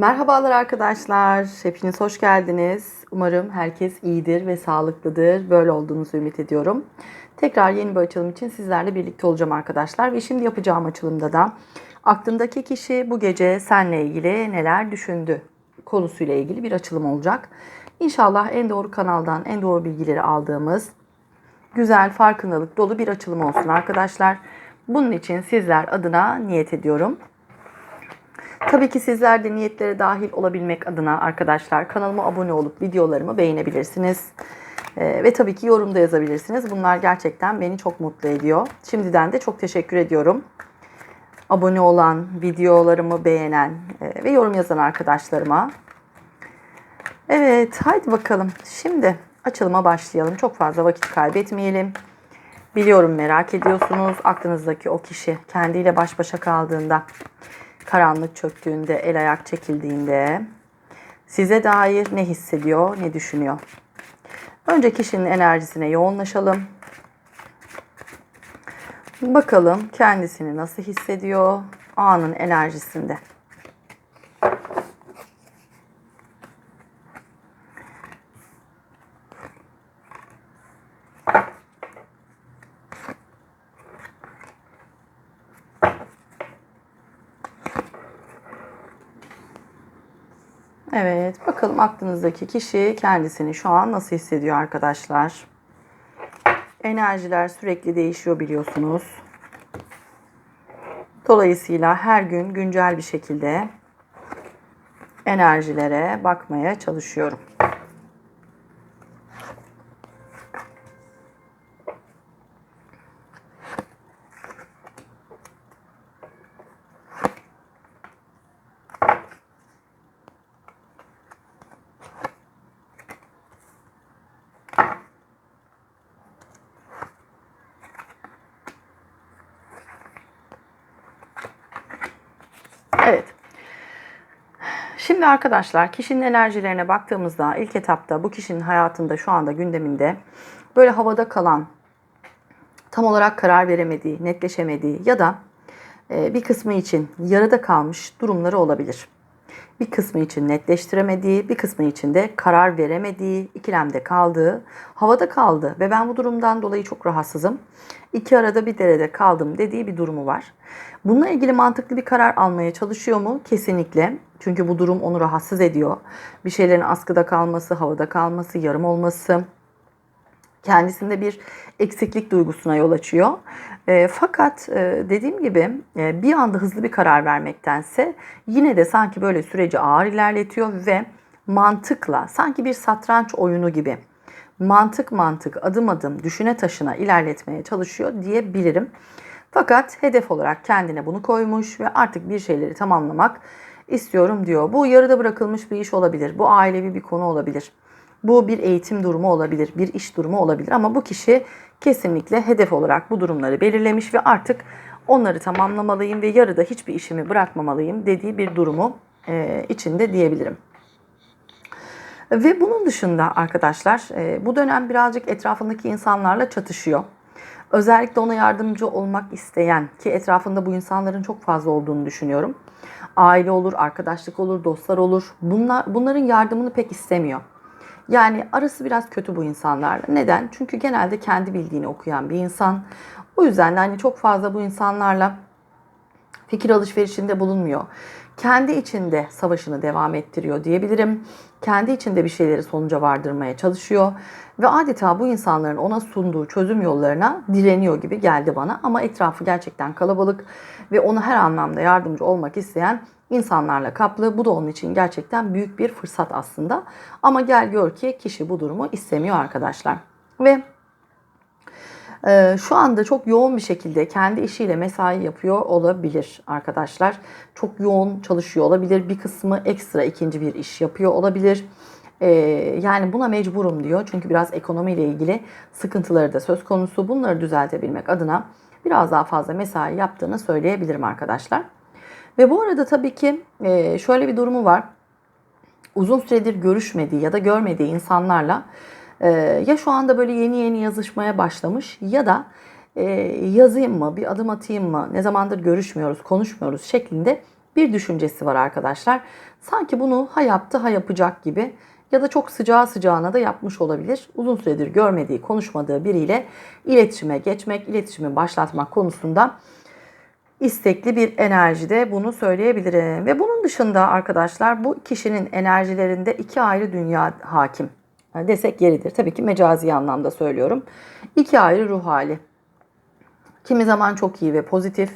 Merhabalar arkadaşlar. Hepiniz hoş geldiniz. Umarım herkes iyidir ve sağlıklıdır. Böyle olduğunuzu ümit ediyorum. Tekrar yeni bir açılım için sizlerle birlikte olacağım arkadaşlar. Ve şimdi yapacağım açılımda da aklındaki kişi bu gece seninle ilgili neler düşündü konusuyla ilgili bir açılım olacak. İnşallah en doğru kanaldan en doğru bilgileri aldığımız güzel, farkındalık dolu bir açılım olsun arkadaşlar. Bunun için sizler adına niyet ediyorum. Tabii ki sizler de niyetlere dahil olabilmek adına arkadaşlar kanalıma abone olup videolarımı beğenebilirsiniz. Ee, ve tabii ki yorumda yazabilirsiniz. Bunlar gerçekten beni çok mutlu ediyor. Şimdiden de çok teşekkür ediyorum. Abone olan, videolarımı beğenen e, ve yorum yazan arkadaşlarıma. Evet, haydi bakalım. Şimdi açılıma başlayalım. Çok fazla vakit kaybetmeyelim. Biliyorum merak ediyorsunuz. Aklınızdaki o kişi kendiyle baş başa kaldığında karanlık çöktüğünde, el ayak çekildiğinde size dair ne hissediyor, ne düşünüyor? Önce kişinin enerjisine yoğunlaşalım. Bakalım kendisini nasıl hissediyor anın enerjisinde. Evet, bakalım aklınızdaki kişi kendisini şu an nasıl hissediyor arkadaşlar? Enerjiler sürekli değişiyor biliyorsunuz. Dolayısıyla her gün güncel bir şekilde enerjilere bakmaya çalışıyorum. Evet. Şimdi arkadaşlar kişinin enerjilerine baktığımızda ilk etapta bu kişinin hayatında şu anda gündeminde böyle havada kalan, tam olarak karar veremediği, netleşemediği ya da e, bir kısmı için yarıda kalmış durumları olabilir. Bir kısmı için netleştiremediği, bir kısmı için de karar veremediği, ikilemde kaldığı, havada kaldı ve ben bu durumdan dolayı çok rahatsızım. İki arada bir derede kaldım dediği bir durumu var. Bununla ilgili mantıklı bir karar almaya çalışıyor mu? Kesinlikle. Çünkü bu durum onu rahatsız ediyor. Bir şeylerin askıda kalması, havada kalması, yarım olması, kendisinde bir eksiklik duygusuna yol açıyor. E, fakat e, dediğim gibi e, bir anda hızlı bir karar vermektense yine de sanki böyle süreci ağır ilerletiyor ve mantıkla sanki bir satranç oyunu gibi mantık mantık adım adım düşüne taşına ilerletmeye çalışıyor diyebilirim. Fakat hedef olarak kendine bunu koymuş ve artık bir şeyleri tamamlamak istiyorum diyor. Bu yarıda bırakılmış bir iş olabilir. Bu ailevi bir konu olabilir. Bu bir eğitim durumu olabilir, bir iş durumu olabilir ama bu kişi kesinlikle hedef olarak bu durumları belirlemiş ve artık onları tamamlamalıyım ve yarıda hiçbir işimi bırakmamalıyım dediği bir durumu e, içinde diyebilirim. Ve bunun dışında arkadaşlar e, bu dönem birazcık etrafındaki insanlarla çatışıyor. Özellikle ona yardımcı olmak isteyen ki etrafında bu insanların çok fazla olduğunu düşünüyorum. Aile olur, arkadaşlık olur, dostlar olur. Bunlar, bunların yardımını pek istemiyor. Yani arası biraz kötü bu insanlarla. Neden? Çünkü genelde kendi bildiğini okuyan bir insan. O yüzden de hani çok fazla bu insanlarla fikir alışverişinde bulunmuyor. Kendi içinde savaşını devam ettiriyor diyebilirim. Kendi içinde bir şeyleri sonuca vardırmaya çalışıyor ve adeta bu insanların ona sunduğu çözüm yollarına direniyor gibi geldi bana ama etrafı gerçekten kalabalık ve ona her anlamda yardımcı olmak isteyen insanlarla kaplı. Bu da onun için gerçekten büyük bir fırsat aslında. Ama gel gör ki kişi bu durumu istemiyor arkadaşlar. Ve şu anda çok yoğun bir şekilde kendi işiyle mesai yapıyor olabilir arkadaşlar. Çok yoğun çalışıyor olabilir. Bir kısmı ekstra ikinci bir iş yapıyor olabilir. Ee, yani buna mecburum diyor. Çünkü biraz ekonomiyle ilgili sıkıntıları da söz konusu. Bunları düzeltebilmek adına biraz daha fazla mesai yaptığını söyleyebilirim arkadaşlar. Ve bu arada tabii ki e, şöyle bir durumu var. Uzun süredir görüşmediği ya da görmediği insanlarla ee, ya şu anda böyle yeni yeni yazışmaya başlamış ya da e, yazayım mı, bir adım atayım mı, ne zamandır görüşmüyoruz, konuşmuyoruz şeklinde bir düşüncesi var arkadaşlar. Sanki bunu ha yaptı ha yapacak gibi ya da çok sıcağı sıcağına da yapmış olabilir. Uzun süredir görmediği, konuşmadığı biriyle iletişime geçmek, iletişimi başlatmak konusunda istekli bir enerjide bunu söyleyebilirim. Ve bunun dışında arkadaşlar bu kişinin enerjilerinde iki ayrı dünya hakim. Desek yeridir. Tabii ki mecazi anlamda söylüyorum. İki ayrı ruh hali. Kimi zaman çok iyi ve pozitif,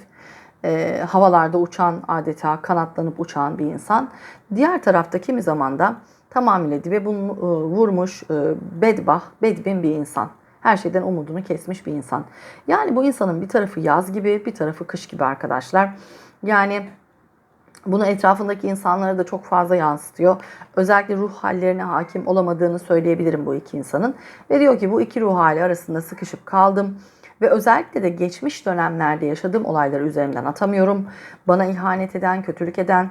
e, havalarda uçan adeta kanatlanıp uçan bir insan. Diğer tarafta kimi zaman da tamamıyla dibe bunu, e, vurmuş, e, bedbah, bedbin bir insan. Her şeyden umudunu kesmiş bir insan. Yani bu insanın bir tarafı yaz gibi, bir tarafı kış gibi arkadaşlar. Yani bunu etrafındaki insanlara da çok fazla yansıtıyor. Özellikle ruh hallerine hakim olamadığını söyleyebilirim bu iki insanın. Ve diyor ki bu iki ruh hali arasında sıkışıp kaldım. Ve özellikle de geçmiş dönemlerde yaşadığım olayları üzerimden atamıyorum. Bana ihanet eden, kötülük eden,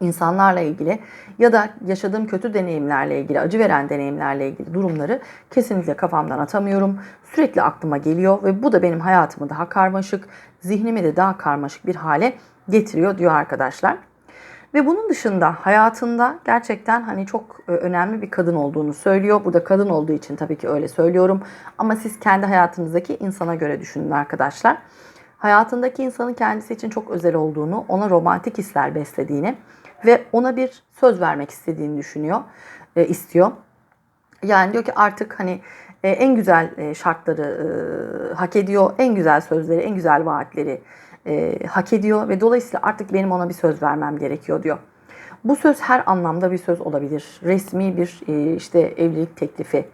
insanlarla ilgili ya da yaşadığım kötü deneyimlerle ilgili, acı veren deneyimlerle ilgili durumları kesinlikle kafamdan atamıyorum. Sürekli aklıma geliyor ve bu da benim hayatımı daha karmaşık, zihnimi de daha karmaşık bir hale getiriyor diyor arkadaşlar. Ve bunun dışında hayatında gerçekten hani çok e, önemli bir kadın olduğunu söylüyor. Burada kadın olduğu için tabii ki öyle söylüyorum. Ama siz kendi hayatınızdaki insana göre düşünün arkadaşlar. Hayatındaki insanın kendisi için çok özel olduğunu, ona romantik hisler beslediğini ve ona bir söz vermek istediğini düşünüyor, e, istiyor. Yani diyor ki artık hani e, en güzel şartları hak ediyor, en güzel sözleri, en güzel vaatleri e, hak ediyor ve dolayısıyla artık benim ona bir söz vermem gerekiyor diyor. Bu söz her anlamda bir söz olabilir. Resmi bir e, işte evlilik teklifi,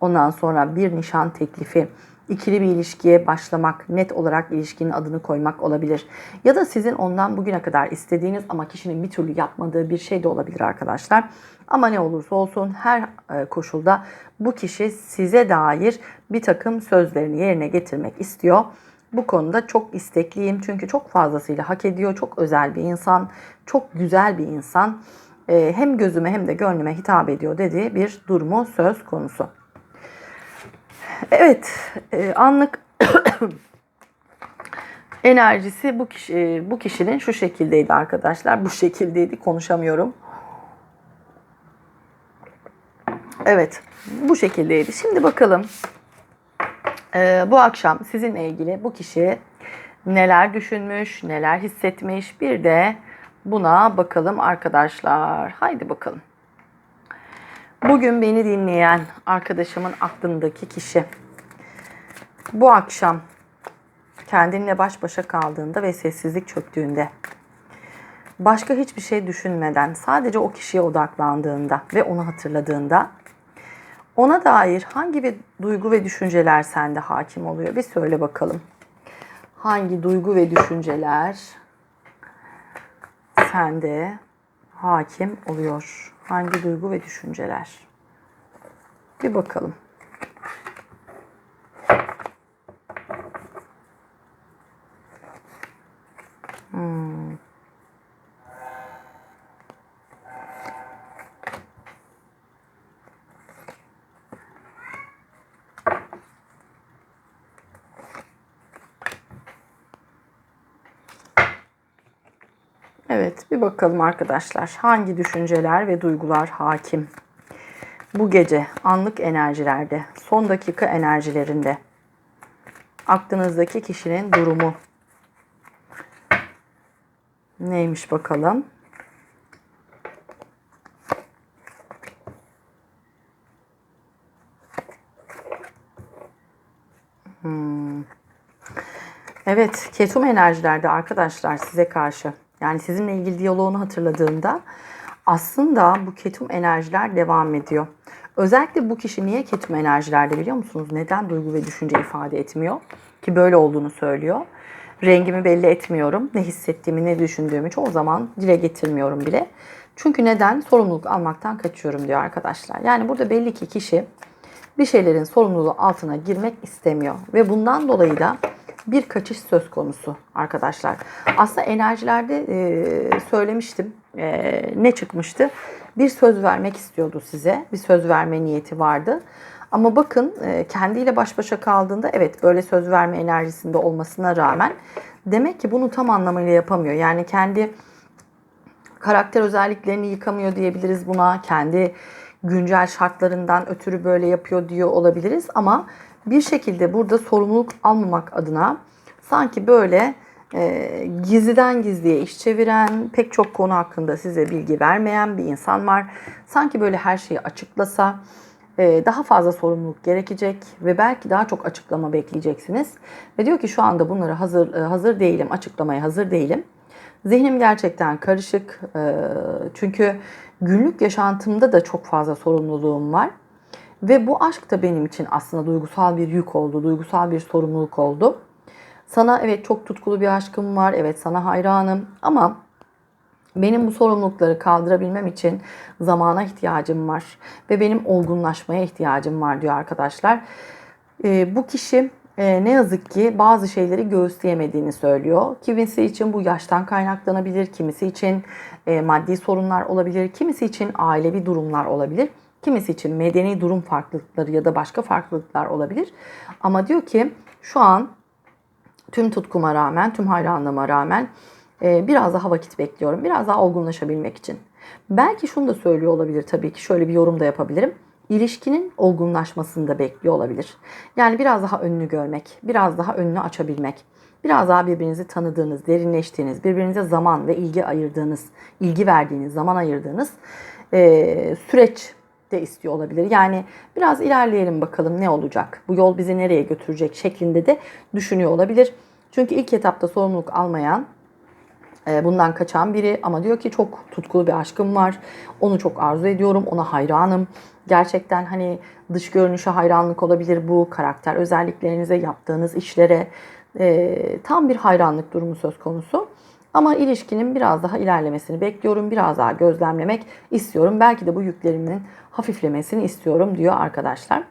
ondan sonra bir nişan teklifi, ikili bir ilişkiye başlamak, net olarak ilişkinin adını koymak olabilir. Ya da sizin ondan bugüne kadar istediğiniz ama kişinin bir türlü yapmadığı bir şey de olabilir arkadaşlar. Ama ne olursa olsun her e, koşulda bu kişi size dair bir takım sözlerini yerine getirmek istiyor. Bu konuda çok istekliyim çünkü çok fazlasıyla hak ediyor. Çok özel bir insan, çok güzel bir insan. E, hem gözüme hem de gönlüme hitap ediyor dediği bir durumu söz konusu. Evet, e, anlık enerjisi bu kişi bu kişinin şu şekildeydi arkadaşlar. Bu şekildeydi. Konuşamıyorum. Evet, bu şekildeydi. Şimdi bakalım. E, bu akşam sizinle ilgili bu kişi neler düşünmüş, neler hissetmiş. Bir de buna bakalım arkadaşlar. Haydi bakalım. Bugün beni dinleyen arkadaşımın aklındaki kişi bu akşam kendinle baş başa kaldığında ve sessizlik çöktüğünde başka hiçbir şey düşünmeden sadece o kişiye odaklandığında ve onu hatırladığında ona dair hangi bir duygu ve düşünceler sende hakim oluyor? Bir söyle bakalım. Hangi duygu ve düşünceler sende hakim oluyor? Hangi duygu ve düşünceler? Bir bakalım. Hmm. Evet, bakalım arkadaşlar. Hangi düşünceler ve duygular hakim? Bu gece anlık enerjilerde, son dakika enerjilerinde aklınızdaki kişinin durumu neymiş bakalım? Hmm. Evet, ketum enerjilerde arkadaşlar size karşı yani sizinle ilgili diyaloğunu hatırladığında aslında bu ketum enerjiler devam ediyor. Özellikle bu kişi niye ketum enerjilerde biliyor musunuz? Neden duygu ve düşünce ifade etmiyor? Ki böyle olduğunu söylüyor. Rengimi belli etmiyorum. Ne hissettiğimi, ne düşündüğümü çoğu zaman dile getirmiyorum bile. Çünkü neden? Sorumluluk almaktan kaçıyorum diyor arkadaşlar. Yani burada belli ki kişi bir şeylerin sorumluluğu altına girmek istemiyor. Ve bundan dolayı da bir kaçış söz konusu arkadaşlar. Aslında enerjilerde e, söylemiştim. E, ne çıkmıştı? Bir söz vermek istiyordu size. Bir söz verme niyeti vardı. Ama bakın e, kendiyle baş başa kaldığında evet böyle söz verme enerjisinde olmasına rağmen demek ki bunu tam anlamıyla yapamıyor. Yani kendi karakter özelliklerini yıkamıyor diyebiliriz buna. Kendi güncel şartlarından ötürü böyle yapıyor diyor olabiliriz ama bir şekilde burada sorumluluk almamak adına sanki böyle e, gizliden gizliye iş çeviren, pek çok konu hakkında size bilgi vermeyen bir insan var. Sanki böyle her şeyi açıklasa e, daha fazla sorumluluk gerekecek ve belki daha çok açıklama bekleyeceksiniz. Ve diyor ki şu anda bunları hazır e, hazır değilim, açıklamaya hazır değilim. Zihnim gerçekten karışık. E, çünkü günlük yaşantımda da çok fazla sorumluluğum var. Ve bu aşk da benim için aslında duygusal bir yük oldu, duygusal bir sorumluluk oldu. Sana evet çok tutkulu bir aşkım var, evet sana hayranım ama benim bu sorumlulukları kaldırabilmem için zamana ihtiyacım var ve benim olgunlaşmaya ihtiyacım var diyor arkadaşlar. E, bu kişi e, ne yazık ki bazı şeyleri göğüsleyemediğini söylüyor. Kimisi için bu yaştan kaynaklanabilir, kimisi için e, maddi sorunlar olabilir, kimisi için ailevi durumlar olabilir. Kimisi için medeni durum farklılıkları ya da başka farklılıklar olabilir. Ama diyor ki şu an tüm tutkuma rağmen, tüm hayranlığıma rağmen e, biraz daha vakit bekliyorum. Biraz daha olgunlaşabilmek için. Belki şunu da söylüyor olabilir tabii ki. Şöyle bir yorum da yapabilirim. İlişkinin olgunlaşmasını da bekliyor olabilir. Yani biraz daha önünü görmek, biraz daha önünü açabilmek, biraz daha birbirinizi tanıdığınız, derinleştiğiniz, birbirinize zaman ve ilgi ayırdığınız, ilgi verdiğiniz, zaman ayırdığınız e, süreç de istiyor olabilir. Yani biraz ilerleyelim bakalım ne olacak, bu yol bizi nereye götürecek şeklinde de düşünüyor olabilir. Çünkü ilk etapta sorumluluk almayan, e, bundan kaçan biri ama diyor ki çok tutkulu bir aşkım var. Onu çok arzu ediyorum, ona hayranım. Gerçekten hani dış görünüşe hayranlık olabilir bu, karakter özelliklerinize, yaptığınız işlere e, tam bir hayranlık durumu söz konusu. Ama ilişkinin biraz daha ilerlemesini bekliyorum. Biraz daha gözlemlemek istiyorum. Belki de bu yüklerimin hafiflemesini istiyorum diyor arkadaşlar.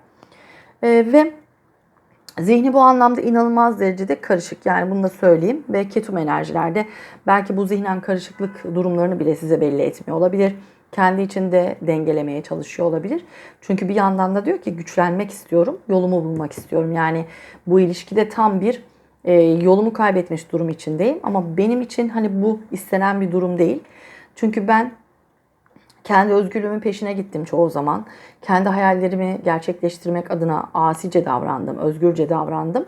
Ee, ve zihni bu anlamda inanılmaz derecede karışık. Yani bunu da söyleyeyim. Ve ketum enerjilerde belki bu zihnen karışıklık durumlarını bile size belli etmiyor olabilir. Kendi içinde dengelemeye çalışıyor olabilir. Çünkü bir yandan da diyor ki güçlenmek istiyorum, yolumu bulmak istiyorum. Yani bu ilişkide tam bir e, yolumu kaybetmiş durum içindeyim. Ama benim için hani bu istenen bir durum değil. Çünkü ben kendi özgürlüğümün peşine gittim çoğu zaman. Kendi hayallerimi gerçekleştirmek adına asice davrandım, özgürce davrandım.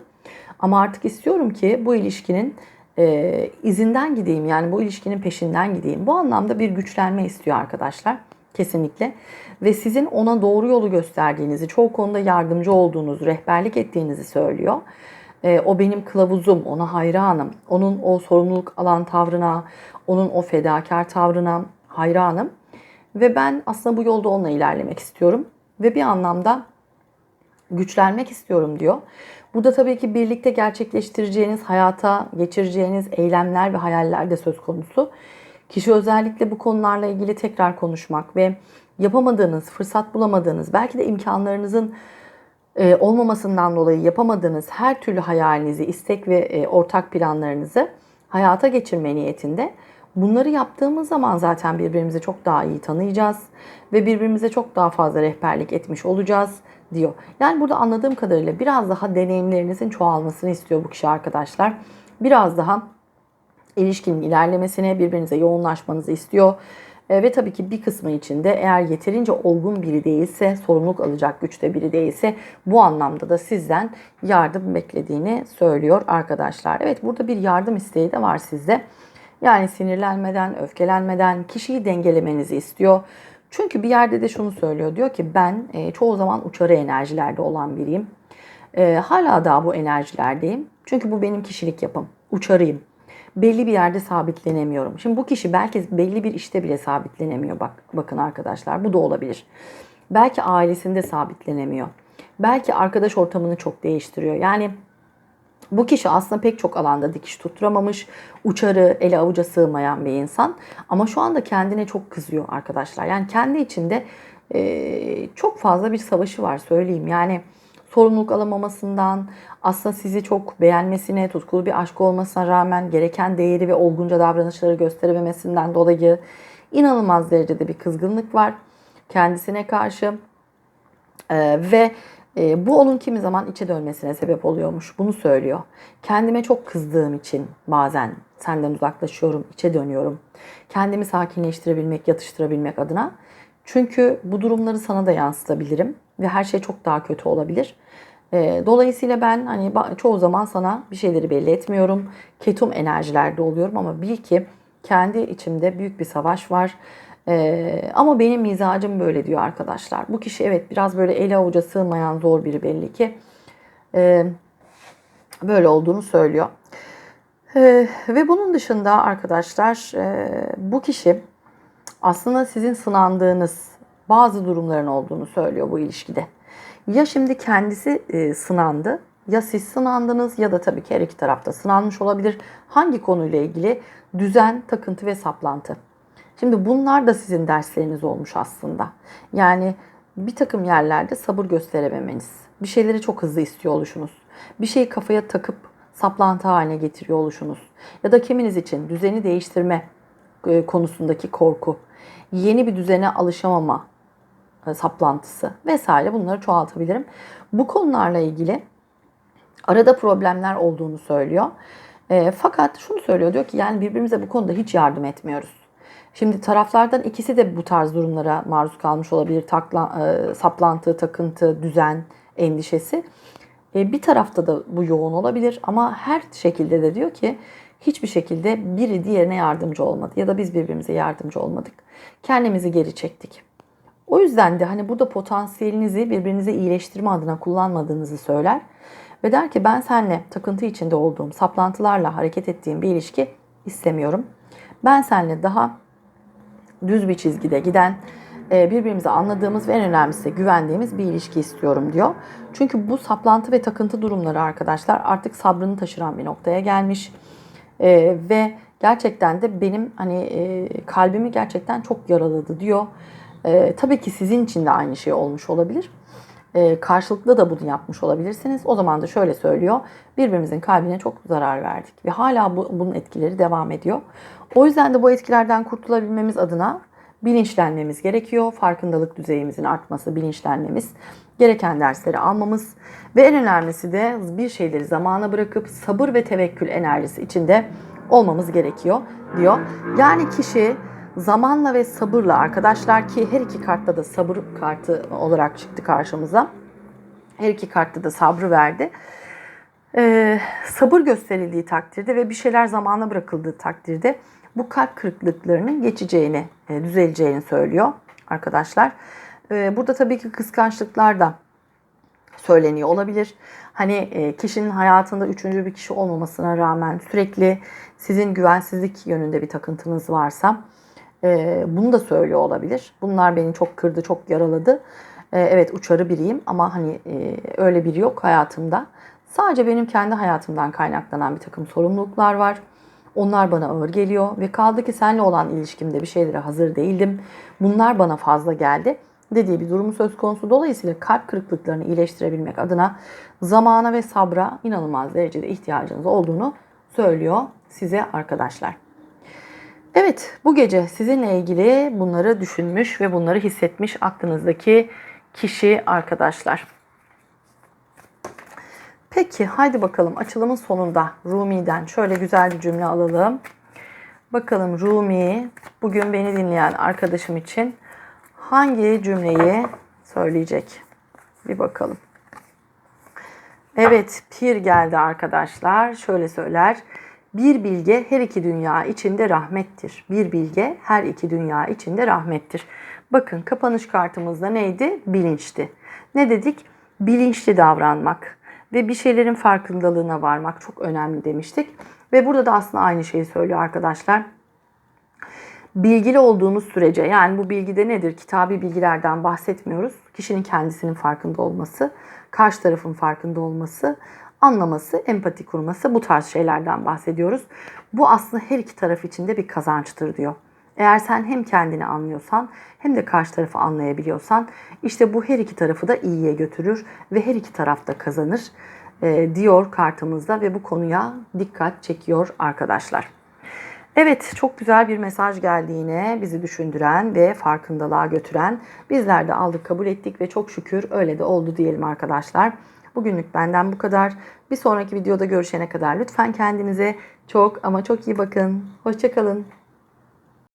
Ama artık istiyorum ki bu ilişkinin e, izinden gideyim. Yani bu ilişkinin peşinden gideyim. Bu anlamda bir güçlenme istiyor arkadaşlar. Kesinlikle. Ve sizin ona doğru yolu gösterdiğinizi, çoğu konuda yardımcı olduğunuzu, rehberlik ettiğinizi söylüyor. E, o benim kılavuzum, ona hayranım. Onun o sorumluluk alan tavrına, onun o fedakar tavrına hayranım. Ve ben aslında bu yolda onunla ilerlemek istiyorum. Ve bir anlamda güçlenmek istiyorum diyor. Burada tabii ki birlikte gerçekleştireceğiniz, hayata geçireceğiniz eylemler ve hayaller de söz konusu. Kişi özellikle bu konularla ilgili tekrar konuşmak ve yapamadığınız, fırsat bulamadığınız, belki de imkanlarınızın e, olmamasından dolayı yapamadığınız her türlü hayalinizi, istek ve e, ortak planlarınızı hayata geçirme niyetinde. Bunları yaptığımız zaman zaten birbirimizi çok daha iyi tanıyacağız ve birbirimize çok daha fazla rehberlik etmiş olacağız diyor. Yani burada anladığım kadarıyla biraz daha deneyimlerinizin çoğalmasını istiyor bu kişi arkadaşlar. Biraz daha ilişkinin ilerlemesine, birbirinize yoğunlaşmanızı istiyor. E, ve tabii ki bir kısmı için de eğer yeterince olgun biri değilse, sorumluluk alacak güçte biri değilse bu anlamda da sizden yardım beklediğini söylüyor arkadaşlar. Evet burada bir yardım isteği de var sizde. Yani sinirlenmeden, öfkelenmeden kişiyi dengelemenizi istiyor. Çünkü bir yerde de şunu söylüyor. Diyor ki ben e, çoğu zaman uçarı enerjilerde olan biriyim. E, hala daha bu enerjilerdeyim. Çünkü bu benim kişilik yapım. Uçarıyım. Belli bir yerde sabitlenemiyorum. Şimdi bu kişi belki belli bir işte bile sabitlenemiyor. Bak, bakın arkadaşlar bu da olabilir. Belki ailesinde sabitlenemiyor. Belki arkadaş ortamını çok değiştiriyor. Yani bu kişi aslında pek çok alanda dikiş tutturamamış, uçarı, ele avuca sığmayan bir insan. Ama şu anda kendine çok kızıyor arkadaşlar. Yani kendi içinde e, çok fazla bir savaşı var söyleyeyim. Yani sorumluluk alamamasından, aslında sizi çok beğenmesine, tutkulu bir aşk olmasına rağmen gereken değeri ve olgunca davranışları gösterememesinden dolayı inanılmaz derecede bir kızgınlık var kendisine karşı. Ee, ve e, bu onun kimi zaman içe dönmesine sebep oluyormuş. Bunu söylüyor. Kendime çok kızdığım için bazen senden uzaklaşıyorum, içe dönüyorum. Kendimi sakinleştirebilmek, yatıştırabilmek adına. Çünkü bu durumları sana da yansıtabilirim ve her şey çok daha kötü olabilir. Ee, dolayısıyla ben hani çoğu zaman sana bir şeyleri belli etmiyorum. Ketum enerjilerde oluyorum ama bil ki kendi içimde büyük bir savaş var. Ee, ama benim mizacım böyle diyor arkadaşlar. Bu kişi evet biraz böyle ele avuca sığmayan zor biri belli ki. Ee, böyle olduğunu söylüyor. Ve bunun dışında arkadaşlar e, bu kişi aslında sizin sınandığınız bazı durumların olduğunu söylüyor bu ilişkide. Ya şimdi kendisi e, sınandı ya siz sınandınız ya da tabii ki her iki tarafta sınanmış olabilir. Hangi konuyla ilgili? Düzen, takıntı ve saplantı. Şimdi bunlar da sizin dersleriniz olmuş aslında. Yani bir takım yerlerde sabır gösterememeniz, bir şeyleri çok hızlı istiyor oluşunuz, bir şeyi kafaya takıp saplantı haline getiriyor oluşunuz ya da kiminiz için düzeni değiştirme e, konusundaki korku, yeni bir düzene alışamama saplantısı vesaire bunları çoğaltabilirim. Bu konularla ilgili arada problemler olduğunu söylüyor. E, fakat şunu söylüyor diyor ki yani birbirimize bu konuda hiç yardım etmiyoruz. Şimdi taraflardan ikisi de bu tarz durumlara maruz kalmış olabilir. Takla, e, saplantı, takıntı, düzen, endişesi. E, bir tarafta da bu yoğun olabilir ama her şekilde de diyor ki hiçbir şekilde biri diğerine yardımcı olmadı ya da biz birbirimize yardımcı olmadık. Kendimizi geri çektik. O yüzden de hani burada potansiyelinizi birbirinize iyileştirme adına kullanmadığınızı söyler. Ve der ki ben seninle takıntı içinde olduğum, saplantılarla hareket ettiğim bir ilişki istemiyorum. Ben seninle daha düz bir çizgide giden, e, birbirimizi anladığımız ve en önemlisi güvendiğimiz bir ilişki istiyorum diyor. Çünkü bu saplantı ve takıntı durumları arkadaşlar artık sabrını taşıran bir noktaya gelmiş. Ee, ve gerçekten de benim hani e, kalbimi gerçekten çok yaraladı diyor. Ee, tabii ki sizin için de aynı şey olmuş olabilir. Ee, karşılıklı da bunu yapmış olabilirsiniz. O zaman da şöyle söylüyor. Birbirimizin kalbine çok zarar verdik ve hala bu, bunun etkileri devam ediyor. O yüzden de bu etkilerden kurtulabilmemiz adına bilinçlenmemiz gerekiyor. Farkındalık düzeyimizin artması, bilinçlenmemiz, gereken dersleri almamız ve en önemlisi de bir şeyleri zamana bırakıp sabır ve tevekkül enerjisi içinde olmamız gerekiyor diyor. Yani kişi zamanla ve sabırla arkadaşlar ki her iki kartta da sabır kartı olarak çıktı karşımıza. Her iki kartta da sabrı verdi. Ee, sabır gösterildiği takdirde ve bir şeyler zamana bırakıldığı takdirde bu kalp kırıklıklarının geçeceğini, e, düzeleceğini söylüyor arkadaşlar. E, burada tabii ki kıskançlıklar da söyleniyor olabilir. Hani e, kişinin hayatında üçüncü bir kişi olmamasına rağmen sürekli sizin güvensizlik yönünde bir takıntınız varsa bunu da söylüyor olabilir. Bunlar beni çok kırdı, çok yaraladı. Evet uçarı biriyim ama hani öyle biri yok hayatımda. Sadece benim kendi hayatımdan kaynaklanan bir takım sorumluluklar var. Onlar bana ağır geliyor ve kaldı ki seninle olan ilişkimde bir şeylere hazır değildim. Bunlar bana fazla geldi dediği bir durumu söz konusu. Dolayısıyla kalp kırıklıklarını iyileştirebilmek adına zamana ve sabra inanılmaz derecede ihtiyacınız olduğunu söylüyor size arkadaşlar. Evet bu gece sizinle ilgili bunları düşünmüş ve bunları hissetmiş aklınızdaki kişi arkadaşlar. Peki haydi bakalım açılımın sonunda Rumi'den şöyle güzel bir cümle alalım. Bakalım Rumi bugün beni dinleyen arkadaşım için hangi cümleyi söyleyecek? Bir bakalım. Evet pir geldi arkadaşlar. Şöyle söyler. Bir bilge her iki dünya içinde rahmettir. Bir bilge her iki dünya içinde rahmettir. Bakın kapanış kartımızda neydi? Bilinçti. Ne dedik? Bilinçli davranmak ve bir şeylerin farkındalığına varmak çok önemli demiştik. Ve burada da aslında aynı şeyi söylüyor arkadaşlar. Bilgili olduğunuz sürece yani bu bilgide nedir? Kitabi bilgilerden bahsetmiyoruz. Kişinin kendisinin farkında olması, karşı tarafın farkında olması, anlaması, empati kurması bu tarz şeylerden bahsediyoruz. Bu aslında her iki taraf için de bir kazançtır diyor. Eğer sen hem kendini anlıyorsan hem de karşı tarafı anlayabiliyorsan işte bu her iki tarafı da iyiye götürür ve her iki taraf da kazanır e, diyor kartımızda ve bu konuya dikkat çekiyor arkadaşlar. Evet çok güzel bir mesaj geldi yine bizi düşündüren ve farkındalığa götüren. Bizler de aldık kabul ettik ve çok şükür öyle de oldu diyelim arkadaşlar. Bugünlük benden bu kadar. Bir sonraki videoda görüşene kadar lütfen kendinize çok ama çok iyi bakın. Hoşçakalın.